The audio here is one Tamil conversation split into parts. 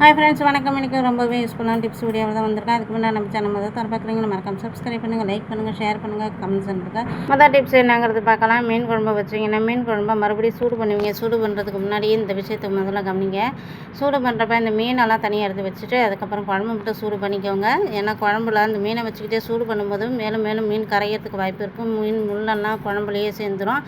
ஹாய் ஃப்ரெண்ட்ஸ் வணக்கம். எனக்கு ரொம்பவே யூஸ்ஃபுல்லான டிப்ஸ் வீடியோவில் தான் வந்திருக்கேன். அதுக்கு முன்னாடி நம்ம சேனல் முதல் தர பார்க்குறீங்க மறக்காம சப்ஸ்கிரைப் பண்ணுங்கள் லைக் பண்ணுங்கள் ஷேர் பண்ணுங்கள் கமெண்ட்ஸ் பண்ணுங்கள் மொதல் டிப்ஸ் என்னங்கிறது பார்க்கலாம். மீன் குழம்பு வச்சிங்கன்னா மீன் குழம்பை மறுபடியும் சூடு பண்ணுவீங்க. சூடு பண்ணுறதுக்கு முன்னாடியே இந்த விஷயத்தை முதல்ல கவனிங்க. சூடு பண்ணுறப்ப இந்த மீனெல்லாம் தனியாக எடுத்து வச்சுட்டு அதுக்கப்புறம் குழம்பு மட்டும் சூடு பண்ணிக்கோங்க. ஏன்னா குழம்புல அந்த மீனை வச்சுக்கிட்டே சூடு பண்ணும்போது மேலும் மேலும் மீன் கரையிறதுக்கு வாய்ப்பு இருக்கும். மீன் முள்ளெல்லாம் குழம்புலையே சேர்ந்துடும்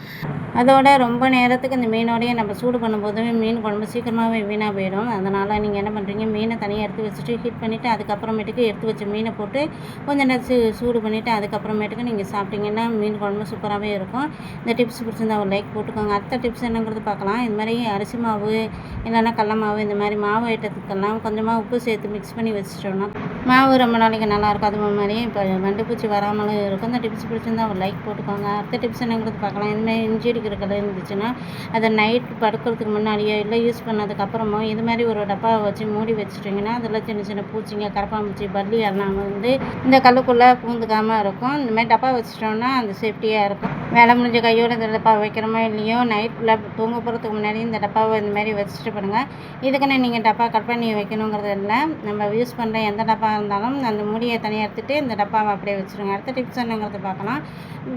அதோட ரொம்ப நேரத்துக்கு இந்த மீனோடையே நம்ம சூடு பண்ணும்போது மீன் குழம்பு சீக்கிரமாகவே வீணாக போயிடும். அதனால் நீங்கள் என்ன பண்ணுறீங்க மீனை தனியாக எடுத்து வச்சுட்டு ஹீட் பண்ணிவிட்டு அதுக்கப்புறமேட்டுக்கு எடுத்து வச்ச மீனை போட்டு கொஞ்சம் நேரம் சூ- சூடு பண்ணிவிட்டு அதுக்கப்புறமேட்டுக்கு நீங்கள் சாப்பிட்டீங்கன்னா மீன் குழம்பு சூப்பராகவே இருக்கும். இந்த டிப்ஸ் பிடிச்சிருந்தா ஒரு லைக் போட்டுக்கோங்க. அடுத்த டிப்ஸ் என்னங்கிறது பார்க்கலாம். இது மாதிரி அரிசி மாவு இல்லைன்னா கடல மாவு இந்த மாதிரி மாவு ஐட்டத்துக்கெல்லாம் கொஞ்சமாக உப்பு சேர்த்து மிக்ஸ் பண்ணி வச்சிட்டோம்னா மாவு ரொம்ப நாளைக்கு நல்லாயிருக்கும் அது மாதிரி இப்போ வண்டுப்பூச்சி வராமலும் இருக்கும். இந்த டிப்ஸ் பிடிச்சிருந்தா ஒரு லைக் போட்டுக்கோங்க. அடுத்த டிப்ஸ் என்னங்கிறது பார்க்கலாம். இனிமேல் இஞ்சி அடிக்கிற இருந்துச்சுன்னா அதை நைட் படுக்கிறதுக்கு முன்னாடியோ இல்லை யூஸ் பண்ணதுக்கு அப்புறமோ இது மாதிரி ஒரு டப்பாவை வச்சு மூடி வச்சுட்டிங்கன்னா அதில் சின்ன சின்ன பூச்சிங்க கரப்பாம்பூச்சி பல்லி எல்லாம் வந்து இந்த கல்லுக்குள்ளே பூந்துக்காமல் இருக்கும். இந்த மாதிரி டப்பா வச்சிட்டோம்னா அந்த சேஃப்டியாக இருக்கும். வேலை முடிஞ்ச கையோடு இந்த டப்பா வைக்கிறோமோ இல்லையோ நைட்டில் தூங்க போகிறதுக்கு முன்னாடி இந்த டப்பாவை இந்த மாதிரி வச்சுட்டு பண்ணுங்கள் இதுக்குன்னு நீங்கள் டப்பா கட் பண்ணி வைக்கணுங்கிறது இல்லை. நம்ம யூஸ் பண்ணுற எந்த டப்பா இருந்தாலும் அந்த மூடியை தனியாக எடுத்துகிட்டு இந்த டப்பாவை அப்படியே வச்சுருங்க. அடுத்த டிப்ஸ் என்னங்கிறது பார்க்கலாம்.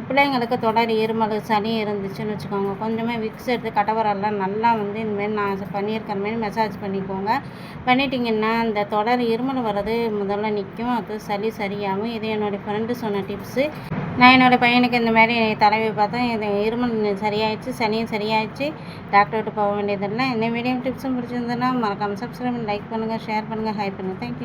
பிள்ளைங்களுக்கு தொடர் இருமல் சளி இருந்துச்சுன்னு வச்சுக்கோங்க. கொஞ்சமாக விக்ஸ் எடுத்து கட்டவரெல்லாம் நல்லா வந்து இந்தமாரி நான் பண்ணியிருக்கிற மாதிரி மசாஜ் பண்ணிக்கோங்க. பண்ணிட்டிங்கன்னா அந்த தொடர் இருமல் வர்றது முதல்ல நிற்கும் அது சளி சரியாகும். இது என்னுடைய ஃப்ரெண்டு சொன்ன டிப்ஸு நான் என்னோடய பையனுக்கு இந்த மாதிரி தலைவி பார்த்தேன். இது இருமல் சரியாயிடுச்சு சனியும் சரியாயிடுச்சு. டாக்டர்கிட்ட போக வேண்டியதில்லை. இந்த வீடியோ டிப்ஸும் பிடிச்சிருந்ததுன்னா மறக்காமல் சப்ஸ்கிரைப் லைக் பண்ணுங்கள் ஷேர் பண்ணுங்கள் ஹை பண்ணுங்கள் தேங்க்யூ